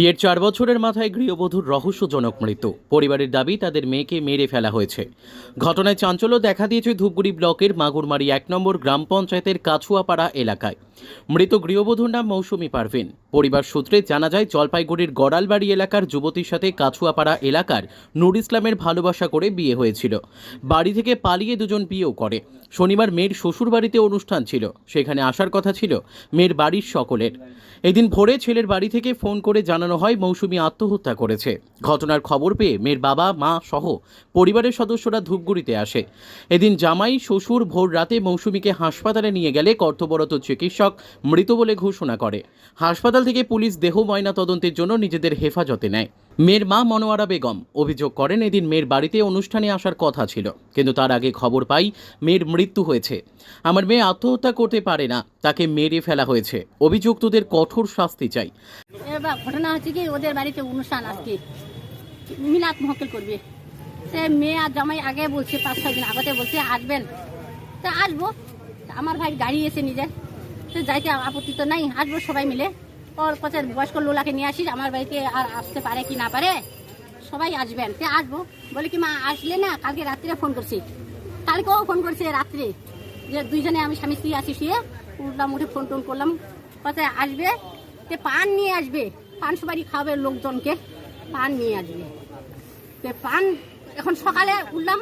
বিয়ের চার বছরের মাথায় গৃহবধূর রহস্যজনক মৃত্যু। পরিবারের দাবি, তাদের মেয়েকে মেরে ফেলা হয়েছে। ঘটনায় চাঞ্চল্য দেখা দিয়েছে ধূপগুড়ি ব্লকের মাগুরমারি এক নম্বর গ্রাম পঞ্চায়েতের কাছুয়াপাড়া এলাকায়। মৃত গৃহবধূর নাম মৌসুমী পারভিন। পরিবার সূত্রে জানা যায়, জলপাইগুড়ির গড়ালবাড়ি এলাকার যুবতীর সাথে কাছুয়াপাড়া এলাকার নুর ইসলামের ভালোবাসা করে বিয়ে হয়েছিল। বাড়ি থেকে পালিয়ে দুজন বিয়েও করে। শনিবার মেয়ের শ্বশুরবাড়িতে অনুষ্ঠান ছিল। সেখানে আসার কথা ছিল মেয়ের বাড়ির সকলের। এদিন ভোরে ছেলের বাড়ি থেকে ফোন করে জানানো হয়, মৌসুমী আত্মহত্যা করেছে। ঘটনার খবর পেয়ে মেয়ের বাবা, মা সহ পরিবারের সদস্যরা ধূপগুড়িতে আসে। এদিন জামাই শ্বশুর ভোর রাতে মৌসুমীকে হাসপাতালে নিয়ে গেলে কর্তব্যরত চিকিৎসক মৃত বলে ঘোষণা করে। হাসপাতাল থেকে পুলিশ দেহ ময়না তদন্তের জন্য নিজেদের হেফাজতে নেয়। মেয়ের মা মনোয়ারা বেগম অভিযোগ করেন, এদিন মেয়ের বাড়িতে অনুষ্ঠানে আসার কথা ছিল, কিন্তু তার আগে খবর পাই মেয়ের মৃত্যু হয়েছে। আমার মেয়ে আত্মহত্যা করতে পারে না, তাকে মেরে ফেলা হয়েছে। অভিযুক্তদের কঠোর শাস্তি চাই। ঘটনা হচ্ছে কি, ওদের বাড়িতে অনুষ্ঠান আজকে। মিলাদ মহকেল করবে। সে মেয়ে আর জামাই আগে বলছে, পাঁচ, ছয় দিন আগতে বলছে, আসবেন। তা আসব। আমার ভাই গাড়ি এসে নিজের তো যাইতে আপত্তি তো নাই, আসব সবাই মিলে। ওর কাছে বয়স্ক লোলাকে নিয়ে আসিস, আমার বাড়িতে আর আসতে পারে কি না পারে, সবাই আসবেন। সে আসব। বলে কি, মা, আসলে না, কালকে রাত্রে ফোন করছি। কালকেও ফোন করছে রাত্রে। যে দুইজনে আমি স্বামী স্ত্রী আসি শুয়ে উঠলাম উঠে ফোন টোন করলাম। কোথায় আসবে। তে পান নিয়ে আসবে পান সুপারি খাবে লোকজনকে পান নিয়ে আসবে। তে পান এখন সকালে উঠলাম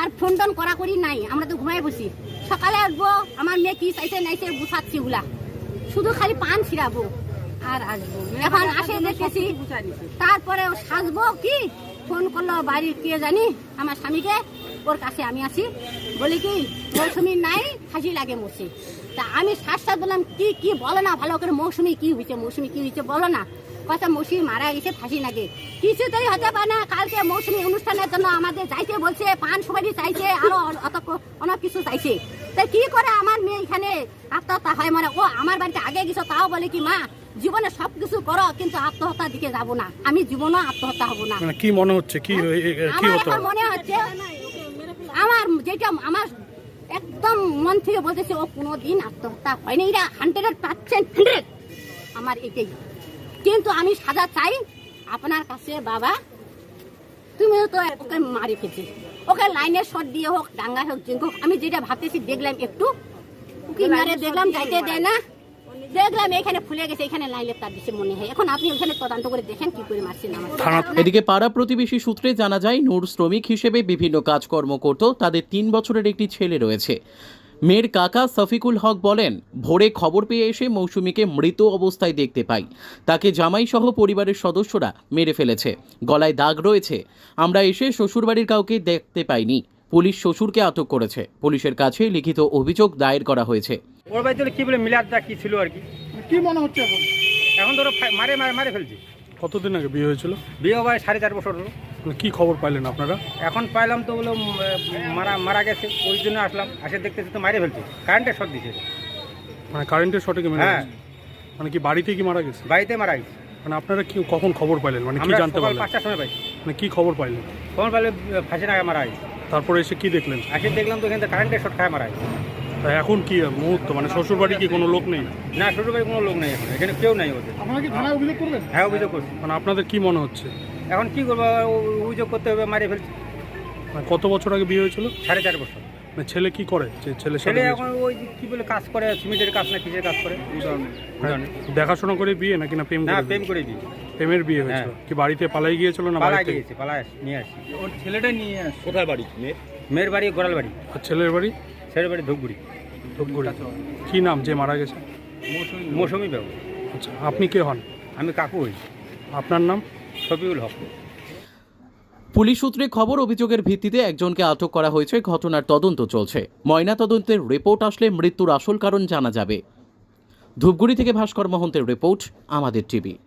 আর ফোন টোন করা করি নাই আমরা তো ঘুমাই বসি। সকালে আসব আমার মেয়ে কি চাইছে নাইছে গুছাচ্ছি ওগুলা। শুধু খালি পান ছিড়াবো আর আসব। এখন আসে দেখেছি তারপরে সাজবো কি? ফোন করল বাড়ির কে জানি আমার স্বামীকে। ওর কাছে আমি আছি। বলি কি মৌসুমি নাই ফাঁসি লাগে মরছি তা আমি শ্বাস শ্বাস বললাম কি কি বলো না ভালো করে মৌসুমি কি হয়েছে মৌসুমি কি হয়েছে বলো না। কথা মৌসুমি মারা গেছে ফাঁসি লাগে। কিছুতেই হতে পারে না কালকে মৌসুমি অনুষ্ঠানের জন্য আমাদের যাইতে বলছে পান সুপারি চাইছে আরও অত অনেক কিছু চাইছে। তা কি করে আমার মেয়ে এখানে আত্মহত্যা হয় মানে? ও আমার বাড়িতে আগে গেছো তাও বলে কি মা জীবনে সব কিছু করো কিন্তু আত্মহত্যার দিকে যাব না। আমি জীবনও আত্মহত্যা হব না। মানে কি মনে হচ্ছে? কি হতো মনে হচ্ছে আমার যেটা আমার একদম মন থেকে বলতেছে ও কোনো কোনোদিন আত্মহত্যা হয়নি এটা হান্ড্রেড পার্সেন্ট হান্ড্রেড আমার এটাই। কিন্তু আমি সাজা চাই আপনার কাছে বাবা। তুমিও তো ওকে মারি ফেলছি ওকে লাইনের শট দিয়ে হোক ডাঙ্গা হোক জিঙ্ক হোক আমি যেটা ভাবতেছি দেখলাম একটু। মারে দেখলাম যাইতে দেয় না। দেখলাম এখানে ফুলে গেছে এখানে লাইনের তার দিচ্ছে মনে হয়। এখন আপনি ওখানে তদন্ত করে দেখেন কি করে মারছেন এদিকে পাড়া প্রতিবেশী সূত্রে জানা যায় নূর শ্রমিক হিসেবে বিভিন্ন কাজকর্ম করত তাদের তিন বছরের একটি ছেলে রয়েছে। মেয়ের কাকা সফিকুল হক বলেন ভোরে খবর পেয়ে এসে মৌসুমীকে মৃত অবস্থায় দেখতে পাই। তাকে জামাই সহ পরিবারের সদস্যরা মেরে ফেলেছে। গলায় দাগ রয়েছে। আমরা এসে শ্বশুরবাড়ির কাউকে দেখতে পাইনি। পুলিশ শ্বশুরকে আটক করেছে। পুলিশের কাছে লিখিত অভিযোগ দায়ের করা হয়েছে। ওর বাড়িতে কি বলে মিলাদটা কি ছিল আর কি? কি মনে হচ্ছে এখন? এখন ধরো মারে মারে মারে ফেলছি। কতদিন আগে বিয়ে হয়েছিল? বিয়ে হওয়ার সাড়ে চার বছর হলো মানে কি খবর পাইলেন আপনারা? এখন পাইলাম তো বলে মারা মারা গেছে। ওই জন্য আসলাম। আসে দেখতেছি তো মারে ফেলছে। কারেন্টের শট দিছে। মানে কারেন্টের শটে কি হ্যাঁ। মানে কি বাড়িতে কি মারা গেছে? বাড়িতে মারা গেছে। মানে আপনারা কি কখন খবর পাইলেন? মানে কি জানতে পারলেন? পাঁচটার সময় পাই মানে কি খবর পাইলেন? তখন পাইলে ফাঁসি নাগা মারা গেছে। তারপরে এসে কি দেখলেন? আসে দেখলাম তো এখানে কারেন্টের শট খায় মারা গেছে। তা এখন কি মুহূর্ত? মানে শ্বশুর বাড়ি কি কোনো লোক নেই? না শ্বশুর বাড়ি কোনো লোক নেই এখন। এখানে কেউ নাই ওদের। আপনারা কি থানায় অভিযোগ করবেন? হ্যাঁ অভিযোগ করছি। মানে আপনাদের কি মনে হচ্ছে? এখন কি করব? ও- অভিযোগ করতে হবে মারে ফেলছে। মানে কত বছর আগে বিয়ে হয়েছিল? সাড়ে চার বছর। মানে ছেলে কি করে? যে ছেলে ছেলে এখন ওই কি বলে কাজ করে সিমেন্টের কাজ না কিসের কাজ করে? এই ধরনের এই দেখাশোনা করে বিয়ে নাকি না প্রেম না করে প্রেম বিয়ে? করে দিই প্রেমের বিয়ে হয়েছিল। কি বাড়িতে পালাই গিয়েছিল না পালা বাড়িতে? গিয়েছে পালা নিয়ে আসি ওর ছেলেটা নিয়ে আস কোথায় বাড়ি? মেয়ের? মেয়ের বাড়ি গোড়াল বাড়ি। আর ছেলের বাড়ি? বাড়ি ধূপগুড়ি। ধূপগুড়ি। কি নাম? যে মারা গেছে? মৌসুমি বাবু। আচ্ছা আপনি কে হন? আমি কাকু হই। আপনার নাম? শফিউল হক। পুলিশ সূত্রে খবর অভিযোগের ভিত্তিতে একজনকে আটক করা হয়েছে। ঘটনার তদন্ত চলছে। ময়না তদন্তের রিপোর্ট আসলে মৃত্যুর আসল কারণ জানা যাবে। ধূপগুড়ি থেকে ভাস্কর মহন্তের রিপোর্ট আমাদের টিভি।